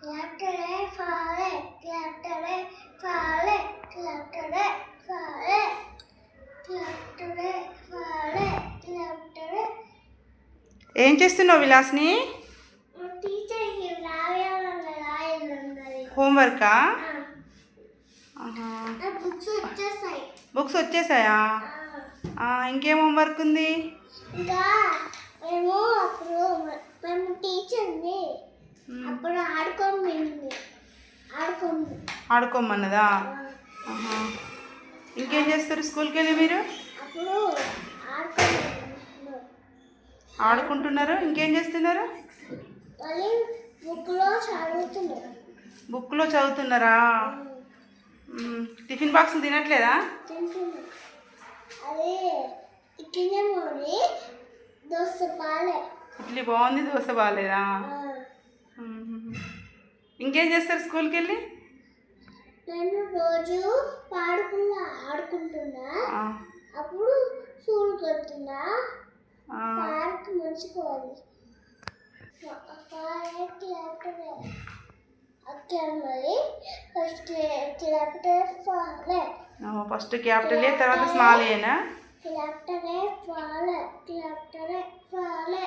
క్లాప్టరే ఫాలే క్లాప్టరే ఫాలే క్లాప్టరే ఫాలే క్లాప్టరే ఫాలే క్లాప్టరే ఏం చేస్తున్నావు విలాస్ని హోంవర్కా బుక్స్ వచ్చేసాయా. ఇంకేం హోంవర్క్ ఉంది? అప్పుడు ఆడుకోమన్నదా. ఇంకేం చేస్తారు స్కూల్కి వెళ్ళి మీరు ఆడుకుంటున్నారు? ఇంకేం చేస్తున్నారు? బుక్లో చదువుతున్నారు. టిఫిన్ బాక్సులు తినట్లేదా? ఇడ్లీ బాగుంది దోశ బాగాలేదా. ఇంకేం చేస్తారు స్కూల్కి వెళ్ళి నేను రోజు పాడుకున్నా ఆడుకుంటున్నా. అప్పుడు స్కూల్ వెళ్తున్నా పార్క్ మరి ఫస్ట్ ఫస్ట్ క్యాపిటల్ ఏ తర్వాత స్మాల్ ఏనా ఫాలే. ఫాలే.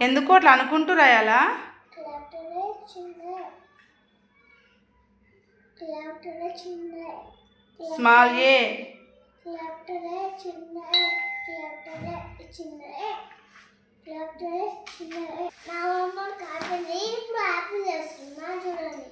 ఎందుకు అట్లా అనుకుంటూ రాయాలా స్మాల్ ఏ లేకపోతే చిన్న లేకపోతే చిన్న లేకపోతే చిన్న నా అమ్మ కాదని ఇప్పుడు యాపిల్ చేస్తున్నా చూడండి